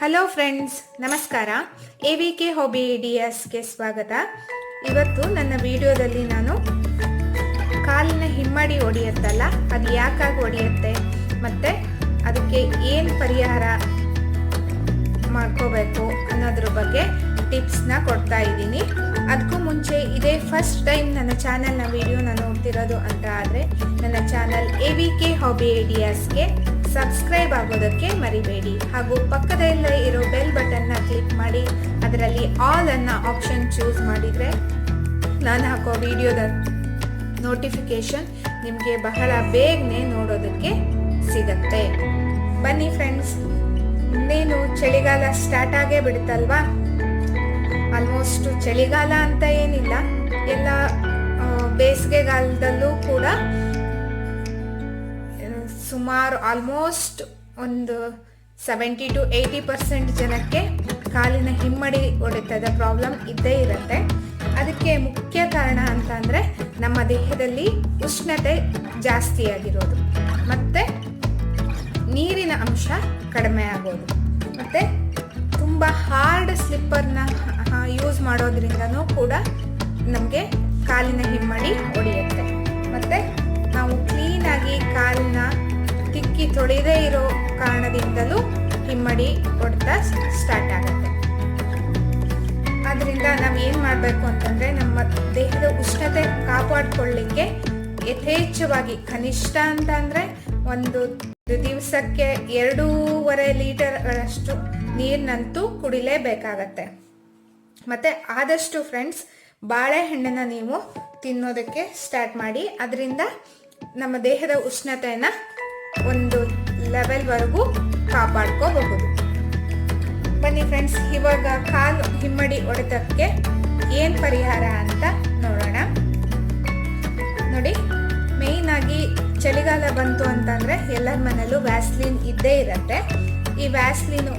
Hello friends ನಮಸ್ಕಾರ. A V K hobby ಐಡಿಯಾಸ್ಗೆ ಸ್ವಾಗತ. ಇವತ್ತು ನನ್ನ ವಿಡಿಯೋದಲ್ಲಿ ನಾನು ಕಾಲಿನ ಹಿಮ್ಮಡಿ ಹೊಡೆಯುತ್ತಲ್ಲ ಅದು ಯಾಕಾಗಿ ಹೊಡೆಯುತ್ತೆ ಮತ್ತು ಅದಕ್ಕೆ ಏನು ಪರಿಹಾರ ಮಾಡ್ಕೋಬೇಕು ಅನ್ನೋದ್ರ ಬಗ್ಗೆ ಟಿಪ್ಸ್ನ ಕೊಡ್ತಾ ಇದ್ದೀನಿ. ಅದಕ್ಕೂ ಮುಂಚೆ ಇದೇ ಫಸ್ಟ್ ಟೈಮ್ ನನ್ನ ಚಾನಲ್ನ ನಾನು ನೋಡ್ತಿರೋದು ಅಂತ ಆದರೆ, ನನ್ನ channel A V K hobby ಐಡಿಯಾಸ್ಗೆ subscribe ಆಗೋದಕ್ಕೆ ಮರಿಬೇಡಿ. ಹಾಗೂ ಪಕ್ಕದಲ್ಲೇ ಇರೋ ಬೆಲ್ ಬಟನ್ನ ಕ್ಲಿಕ್ ಮಾಡಿ. ಅದರಲ್ಲಿ ಆಲ್ ಅನ್ನ ಆಪ್ಷನ್ ಚೂಸ್ ಮಾಡಿದರೆ ನಾನು ಹಾಕೋ ವಿಡಿಯೋದ ನೋಟಿಫಿಕೇಶನ್ ನಿಮಗೆ ಬಹಳ ಬೇಗನೆ ನೋಡೋದಕ್ಕೆ ಸಿಗತ್ತೆ. ಬನ್ನಿ ಫ್ರೆಂಡ್ಸ್ ಇನ್ನೇನು ಚಳಿಗಾಲ ಸ್ಟಾರ್ಟ್ ಆಗೇ ಬಿಡುತ್ತಲ್ವಾ? ಆಲ್ಮೋಸ್ಟ್ ಚಳಿಗಾಲ ಅಂತ ಏನಿಲ್ಲ. ಎಲ್ಲ ಬೇಸಿಗೆಗಾಲದಲ್ಲೂ ಕೂಡ ಸುಮಾರು ಆಲ್ಮೋಸ್ಟ್ ಒಂದು ಸೆವೆಂಟಿ ಟು ಏಯ್ಟಿ ಪರ್ಸೆಂಟ್ ಜನಕ್ಕೆ ಕಾಲಿನ ಹಿಮ್ಮಡಿ ಒಡೆತದ ಪ್ರಾಬ್ಲಮ್ ಇದ್ದೇ ಇರುತ್ತೆ. ಅದಕ್ಕೆ ಮುಖ್ಯ ಕಾರಣ ಅಂತ ಅಂದರೆ ನಮ್ಮ ದೇಹದಲ್ಲಿ ಉಷ್ಣತೆ ಜಾಸ್ತಿ ಆಗಿರೋದು. ಮತ್ತು ನೀರಿನ ಅಂಶ ಕಡಿಮೆ ಆಗೋದು. ಮತ್ತು ತುಂಬ ಹಾರ್ಡ್ ಸ್ಲಿಪ್ಪರ್ನ ಯೂಸ್ ಮಾಡೋದ್ರಿಂದನೂ ಕೂಡ ನಮಗೆ ಕಾಲಿನ ಹಿಮ್ಮಡಿ ಒಡೆಯುತ್ತೆ ಮತ್ತು ನಾವು ಕ್ಲೀನಾಗಿ ಕಾಲನ್ನ ತಿಕ್ಕಿ ತೊಳೆದೇ ಇರೋ ಕಾರಣದಿಂದಲೂ ಹಿಮ್ಮಡಿ ಹೊಡೆತ ಸ್ಟಾರ್ಟ್ ಆಗುತ್ತೆ. ಆದ್ರಿಂದ ನಾವು ಏನು ಮಾಡಬೇಕು ಅಂತಂದರೆ ನಮ್ಮ ದೇಹದ ಉಷ್ಣತೆ ಕಾಪಾಡ್ಕೊಳ್ಳಿಕ್ಕೆ ಯಥೇಚ್ಛವಾಗಿ ಕನಿಷ್ಠ ಅಂತ ಅಂದರೆ ಒಂದು ದಿವಸಕ್ಕೆ ಎರಡೂವರೆ ಲೀಟರ್ಗಳಷ್ಟು ನೀರಿನಂತೂ ಕುಡಿಲೇಬೇಕಾಗತ್ತೆ. ಮತ್ತೆ ಆದಷ್ಟು ಫ್ರೆಂಡ್ಸ್, ಬಾಳೆಹಣ್ಣನ್ನು ನೀವು ತಿನ್ನೋದಕ್ಕೆ ಸ್ಟಾರ್ಟ್ ಮಾಡಿ. ಅದರಿಂದ ನಮ್ಮ ದೇಹದ ಉಷ್ಣತೆಯನ್ನು ಒಂದು ಲೆವೆಲ್ವರೆಗೂ ಕಾಪಾಡ್ಕೋಬಹುದು. ಬನ್ನಿ ಫ್ರೆಂಡ್ಸ್ ಇವಾಗ ಕಾಲು ಹಿಮ್ಮಡಿ ಒಡೆತಕ್ಕೆ ಏನು ಪರಿಹಾರ ಅಂತ ನೋಡೋಣ. ನೋಡಿ ಮೇಯ್ನ್ ಆಗಿ ಚಳಿಗಾಲ ಬಂತು ಅಂತಂದರೆ ಎಲ್ಲರ ಮನೇಲೂ ವ್ಯಾಸ್ಲಿನ್ ಇದ್ದೇ ಇರುತ್ತೆ. ಈ ವ್ಯಾಸ್ಲಿನು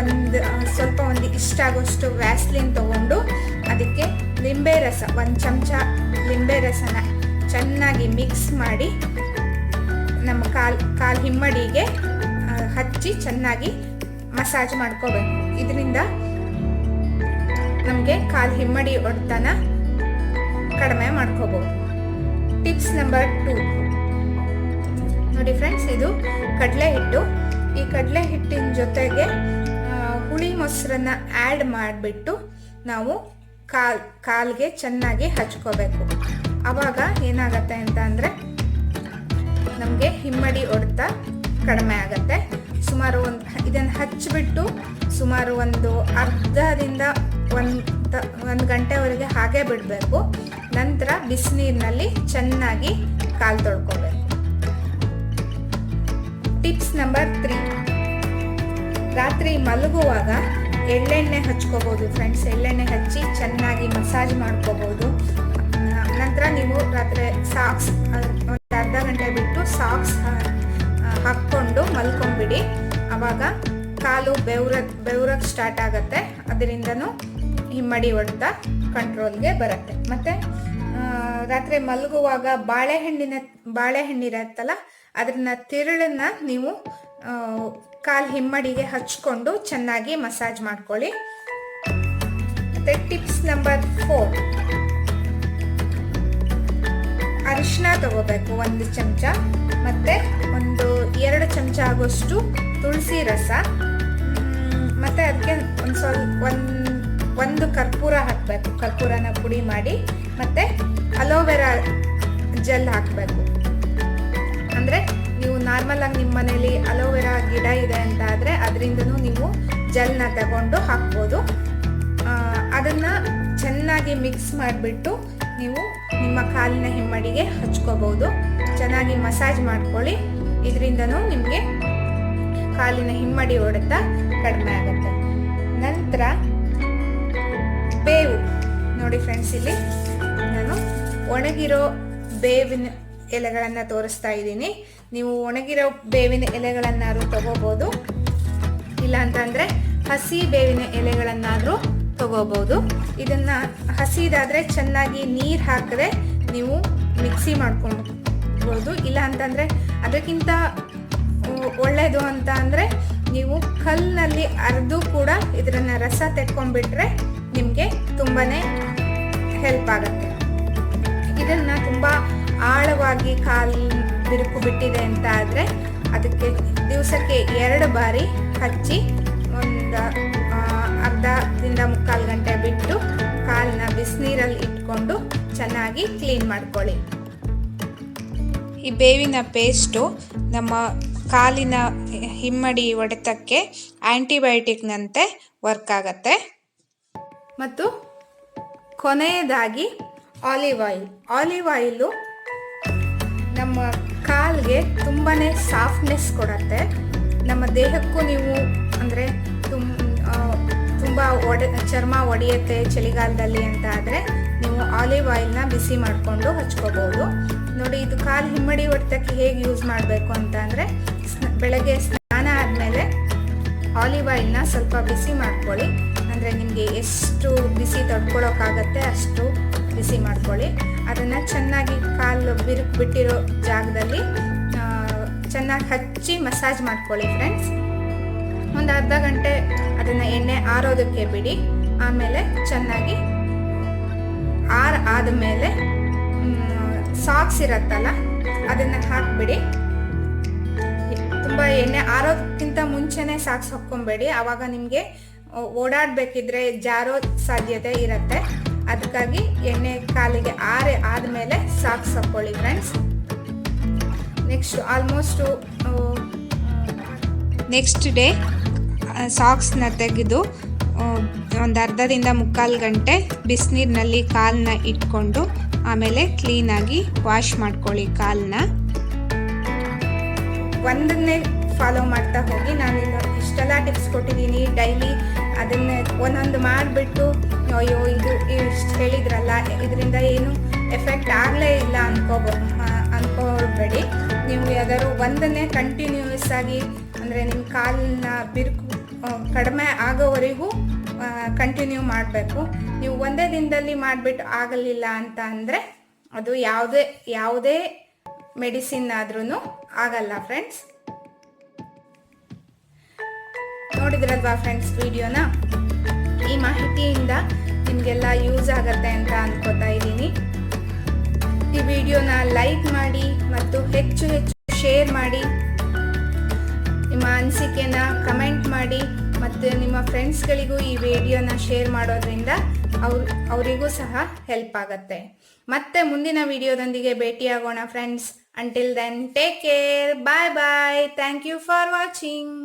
ಒಂದು ಸ್ವಲ್ಪ ಒಂದು ಇಷ್ಟ ಆಗೋಷ್ಟು ವ್ಯಾಸ್ಲಿನ್ ತಗೊಂಡು ಅದಕ್ಕೆ ಲಿಂಬೆ ರಸ, ಒಂದು ಚಮಚ ಲಿಂಬೆ ರಸನ ಚೆನ್ನಾಗಿ ಮಿಕ್ಸ್ ಮಾಡಿ ನಮ್ಮ ಕಾಲ್ ಕಾಲ್ ಹಿಮ್ಮಡಿಗೆ ಹಚ್ಚಿ ಚೆನ್ನಾಗಿ ಮಸಾಜ್ ಮಾಡ್ಕೋಬೇಕು. ಇದರಿಂದ ನಮಗೆ ಕಾಲ್ ಹಿಮ್ಮಡಿ ಒಡೆತನ ಕಡಿಮೆ ಮಾಡ್ಕೋಬಹುದು ಟಿಪ್ಸ್ ನಂಬರ್ ಟೂ. ನೋಡಿ ಫ್ರೆಂಡ್ಸ್, ಇದು ಕಡಲೆ ಹಿಟ್ಟು. ಈ ಕಡಲೆ ಹಿಟ್ಟಿನ ಜೊತೆಗೆ ಹುಳಿ ಮೊಸರನ್ನ ಆ್ಯಡ್ ಮಾಡಿಬಿಟ್ಟು ನಾವು ಕಾಲ್, ಕಾಲ್ಗೆ ಚೆನ್ನಾಗಿ ಹಚ್ಕೋಬೇಕು. ಆವಾಗ ಏನಾಗತ್ತೆ ಅಂತ ಅಂದರೆ ನಮಗೆ ಹಿಮ್ಮಡಿ ಹೊಡೆತ ಕಡಿಮೆ ಆಗುತ್ತೆ. ಸುಮಾರು ಒಂದು ಇದನ್ನು ಹಚ್ಚಿಬಿಟ್ಟು ಸುಮಾರು ಒಂದು ಅರ್ಧದಿಂದ ಒಂದು ಒಂದು ಗಂಟೆವರೆಗೆ ಹಾಗೆ ಬಿಡಬೇಕು. ನಂತರ ಬಿಸಿನೀರಿನಲ್ಲಿ ಚೆನ್ನಾಗಿ ಕಾಲು ತೊಳ್ಕೋಬೇಕು. Tips number three. ರಾತ್ರಿ ಮಲಗುವಾಗ ಎಳ್ಳೆಣ್ಣೆ ಹಚ್ಕೋಬೋದು ಫ್ರೆಂಡ್ಸ್. ಎಳ್ಳೆಣ್ಣೆ ಹಚ್ಚಿ ಚೆನ್ನಾಗಿ ಮಸಾಜ್ ಮಾಡ್ಕೋಬೋದು. ನಂತರ ನೀವು ರಾತ್ರಿ ಸಾಕ್ಸ್ ಅರ್ಧ ಗಂಟೆ ಸಾಕ್ಸ್ ಹಾಕ್ಕೊಂಡು ಮಲ್ಕೊಂಬಿಡಿ. ಆವಾಗ ಕಾಲು ಬೆವ್ರ, ಬೆವ್ರಕ್ಕೆ ಸ್ಟಾರ್ಟ್ ಆಗುತ್ತೆ. ಅದರಿಂದನೂ ಹಿಮ್ಮಡಿ ಹೊಡೆತ ಕಂಟ್ರೋಲ್ಗೆ ಬರುತ್ತೆ. ಮತ್ತು ರಾತ್ರಿ ಮಲಗುವಾಗ ಬಾಳೆಹಣ್ಣಿನ ಬಾಳೆಹಣ್ಣಿರತ್ತಲ್ಲ ಅದನ್ನ ತಿರುಳನ್ನ ನೀವು ಕಾಲ್ ಹಿಮ್ಮಡಿಗೆ ಹಚ್ಕೊಂಡು ಚೆನ್ನಾಗಿ ಮಸಾಜ್ ಮಾಡ್ಕೊಳ್ಳಿ. ಮತ್ತೆ ಟಿಪ್ಸ್ ನಂಬರ್ ಫೋರ್ ಅರಿಶಿನ ತಗೋಬೇಕು ಒಂದು ಚಮಚ. ಮತ್ತೆ ಒಂದು ಎರಡು ಚಮಚ ಆಗೋಷ್ಟು ತುಳಸಿ ರಸ. ಮತ್ತು ಅದಕ್ಕೆ ಒಂದು ಸ್ವಲ್ಪ ಒಂದು ಒಂದು ಕರ್ಪೂರ ಹಾಕಬೇಕು. ಕರ್ಪೂರನ ಪುಡಿ ಮಾಡಿ, ಮತ್ತೆ ಅಲೋವೆರಾ ಜೆಲ್ ಹಾಕಬೇಕು. ಅಂದರೆ ನೀವು ನಾರ್ಮಲ್ ಆಗಿ ನಿಮ್ಮ ಮನೇಲಿ ಅಲೋವೆರಾ ಗಿಡ ಇದೆ ಅಂತ ಆದರೆ ಅದರಿಂದನೂ ನೀವು ಜೆಲ್ನ ತಗೊಂಡು ಹಾಕ್ಬೋದು. ಅದನ್ನ ಚೆನ್ನಾಗಿ ಮಿಕ್ಸ್ ಮಾಡಿಬಿಟ್ಟು ನೀವು ನಿಮ್ಮ ಕಾಲಿನ ಹಿಮ್ಮಡಿಗೆ ಹಚ್ಕೋಬಹುದು. ಚೆನ್ನಾಗಿ ಮಸಾಜ್ ಮಾಡ್ಕೊಳ್ಳಿ. ಇದರಿಂದನೂ ನಿಮಗೆ ಕಾಲಿನ ಹಿಮ್ಮಡಿ ಹೊಡೆತ ಕಡಿಮೆ ಆಗುತ್ತೆ. ನಂತರ ಬೇವು. ನೋಡಿ ಫ್ರೆಂಡ್ಸ್ ಇಲ್ಲಿ ನಾನು ಒಣಗಿರೋ ಬೇವಿನ ಎಲೆಗಳನ್ನು ತೋರಿಸ್ತಾ ಇದ್ದೀನಿ. ನೀವು ಒಣಗಿರೋ ಬೇವಿನ ಎಲೆಗಳನ್ನಾದ್ರೂ ಇಲ್ಲ ಅಂತಂದ್ರೆ ಹಸಿ ಬೇವಿನ ಎಲೆಗಳನ್ನಾದರೂ ತಗೋಬೋದು. ಇದನ್ನು ಹಸಿದಾದರೆ ಚೆನ್ನಾಗಿ ನೀರು ಹಾಕಿದ್ರೆ ನೀವು ಮಿಕ್ಸಿ ಮಾಡ್ಕೊಳ್ಬೋದು. ಇಲ್ಲ ಅಂತಂದರೆ ಅದಕ್ಕಿಂತ ಒಳ್ಳೆಯದು ಅಂತ ಅಂದರೆ ನೀವು ಕಲ್ಲಿನಲ್ಲಿ ಅರ್ದು ಕೂಡ ಇದರನ್ನ ರಸ ತೆಕ್ಕೊಂಡ್ಬಿಟ್ರೆ ನಿಮಗೆ ತುಂಬಾನೇ ಹೆಲ್ಪ್ ಆಗುತ್ತೆ. ಇದನ್ನ ತುಂಬಾ ಆಳವಾಗಿ ಕಾಲು ಬಿರುಕು ಬಿಟ್ಟಿದೆ ಅಂತ ಆದ್ರೆ ಅದಕ್ಕೆ ದಿವಸಕ್ಕೆ ಎರಡು ಬಾರಿ ಹಚ್ಚಿ ಇಟ್ಕೊಂಡು ಚೆನ್ನಾಗಿ ಕ್ಲೀನ್ ಮಾಡ್ಕೊಳ್ಳಿ. ಈ ಬೇವಿನ ಪೇಸ್ಟು ನಮ್ಮ ಕಾಲಿನ ಹಿಮ್ಮಡಿ ಒಡೆತಕ್ಕೆ ಆ್ಯಂಟಿಬಯೋಟಿಕ್ನಂತೆ ವರ್ಕ್ ಆಗತ್ತೆ. ಮತ್ತು ಕೊನೆಯದಾಗಿ ಆಲಿವ್ ಆಯಿಲ್. ಆಲಿವ್ ಆಯಿಲು ನಮ್ಮ ಕಾಲಿಗೆ ತುಂಬಾ ಸಾಫ್ಟ್ನೆಸ್ ಕೊಡತ್ತೆ. ನಮ್ಮ ದೇಹಕ್ಕೂ ನೀವು ಅಂದರೆ ತುಂಬ ಒಡೆ ಚರ್ಮ ಒಡೆಯುತ್ತೆ ಚಳಿಗಾಲದಲ್ಲಿ ಅಂತ ಆದರೆ ಆಲಿವ್ ಆಯಿಲ್ನ ಬಿಸಿ ಮಾಡಿಕೊಂಡು ಹಚ್ಕೋಬೋದು. ನೋಡಿ, ಇದು ಕಾಲು ಹಿಮ್ಮಡಿ ಹೊಡೆತಕ್ಕೆ ಹೇಗೆ ಯೂಸ್ ಮಾಡಬೇಕು ಅಂತ ಅಂದರೆ ಬೆಳಗ್ಗೆ ಸ್ನಾನ ಆದಮೇಲೆ ಆಲಿವ್ ಆಯಿಲ್ನ ಸ್ವಲ್ಪ ಬಿಸಿ ಮಾಡ್ಕೊಳ್ಳಿ. ಅಂದರೆ ನಿಮಗೆ ಎಷ್ಟು ಬಿಸಿ ತಡ್ಕೊಳೋಕ್ಕಾಗತ್ತೆ ಅಷ್ಟು ಬಿಸಿ ಮಾಡ್ಕೊಳ್ಳಿ. ಅದನ್ನು ಚೆನ್ನಾಗಿ ಕಾಲು ಬಿರುಕು ಬಿಟ್ಟಿರೋ ಜಾಗದಲ್ಲಿ ಚೆನ್ನಾಗಿ ಹಚ್ಚಿ ಮಸಾಜ್ ಮಾಡ್ಕೊಳ್ಳಿ ಫ್ರೆಂಡ್ಸ್. ಒಂದು ಅರ್ಧ ಗಂಟೆ ಅದನ್ನು ಎಣ್ಣೆ ಆರೋದಕ್ಕೆ ಬಿಡಿ. ಆಮೇಲೆ ಚೆನ್ನಾಗಿ ಆರ್ ಆದಮೇಲೆ ಸಾಕ್ಸ್ ಇರತ್ತಲ್ಲ, ಅದನ್ನು ಹಾಕ್ಬಿಡಿ. ತುಂಬ ಎಣ್ಣೆ ಆರೋದಕ್ಕಿಂತ ಮುಂಚೆನೇ ಸಾಕ್ಸ್ ಹಾಕ್ಕೊಂಬೇಡಿ. ಆವಾಗ ನಿಮಗೆ ಓಡಾಡಬೇಕಿದ್ರೆ ಜಾರೋ ಸಾಧ್ಯತೆ ಇರುತ್ತೆ. ಅದಕ್ಕಾಗಿ ಎಣ್ಣೆ ಕಾಲಿಗೆ ಆರೆ ಆದಮೇಲೆ ಸಾಕ್ಸ್ ಹಾಕ್ಕೊಳ್ಳಿ friends next almost next day ಸಾಕ್ಸ್ನ ತೆಗೆದು ಒಂದು ಅರ್ಧದಿಂದ ಮುಕ್ಕಾಲು ಗಂಟೆ ಬಿಸಿನೀರಿನಲ್ಲಿ ಕಾಲನ್ನ ಇಟ್ಕೊಂಡು ಆಮೇಲೆ ಕ್ಲೀನಾಗಿ ವಾಶ್ ಮಾಡ್ಕೊಳ್ಳಿ ಕಾಲನ್ನ ಒಂದನ್ನೇ ಫಾಲೋ ಮಾಡ್ತಾ ಹೋಗಿ. ನಾನು ಇಷ್ಟೆಲ್ಲ ಟಿಪ್ಸ್ ಕೊಟ್ಟಿದ್ದೀನಿ. ಡೈಲಿ ಅದನ್ನೇ ಒಂದೊಂದು ಮಾಡಿಬಿಟ್ಟು, ಅಯ್ಯೋ, ಇದು ಇಷ್ಟು ಹೇಳಿದ್ರಲ್ಲ, ಇದರಿಂದ ಏನು ಎಫೆಕ್ಟ್ ಆಗಲೇ ಇಲ್ಲ ಅನ್ಕೋಬೋ ಅನ್ಕೋಬೇಡಿ ನೀವು ಯಾವ್ದಾದ್ರು ಒಂದನ್ನೇ ಕಂಟಿನ್ಯೂಸ್ ಆಗಿ, ಅಂದರೆ ನಿಮ್ಮ ಕಾಲನ್ನ ಬಿರುಕು ಕಡಿಮೆ ಆಗೋವರೆಗೂ ಕಂಟಿನ್ಯೂ ಮಾಡಬೇಕು. ನೀವು ಒಂದೇ ದಿನದಲ್ಲಿ ಮಾಡಿಬಿಟ್ಟು ಆಗಲಿಲ್ಲ ಅಂತ ಅಂದರೆ ಅದು ಯಾವುದೇ ಯಾವುದೇ ಮೆಡಿಸಿನ್ ಆದ್ರೂ ಆಗಲ್ಲ ಫ್ರೆಂಡ್ಸ್ ನೋಡಿದ್ರಲ್ವಾ ಫ್ರೆಂಡ್ಸ್ ವಿಡಿಯೋನ ಈ ಮಾಹಿತಿಯಿಂದ ನಿಮಗೆಲ್ಲ ಯೂಸ್ ಆಗತ್ತೆ ಅಂತ ಅನ್ಕೋತಾ ಇದ್ದೀನಿ. ಈ ವಿಡಿಯೋನ ಲೈಕ್ ಮಾಡಿ ಮತ್ತು ಹೆಚ್ಚು ಹೆಚ್ಚು ಶೇರ್ ಮಾಡಿ. ನಿಮ್ಮ ಅನಿಸಿಕೆನ ಕಮೆಂಟ್ ಮಾಡಿ. ಮತ್ತು ನಿಮ್ಮ ಫ್ರೆಂಡ್ಸ್ಗಳಿಗೂ ಈ ವಿಡಿಯೋನ ಶೇರ್ ಮಾಡೋದ್ರಿಂದ ಅವ್ರ, ಅವರಿಗೂ ಸಹ ಹೆಲ್ಪ್ ಆಗುತ್ತೆ. ಮತ್ತೆ ಮುಂದಿನ ವಿಡಿಯೋದೊಂದಿಗೆ ಭೇಟಿಯಾಗೋಣ friends until then take care bye bye thank you for watching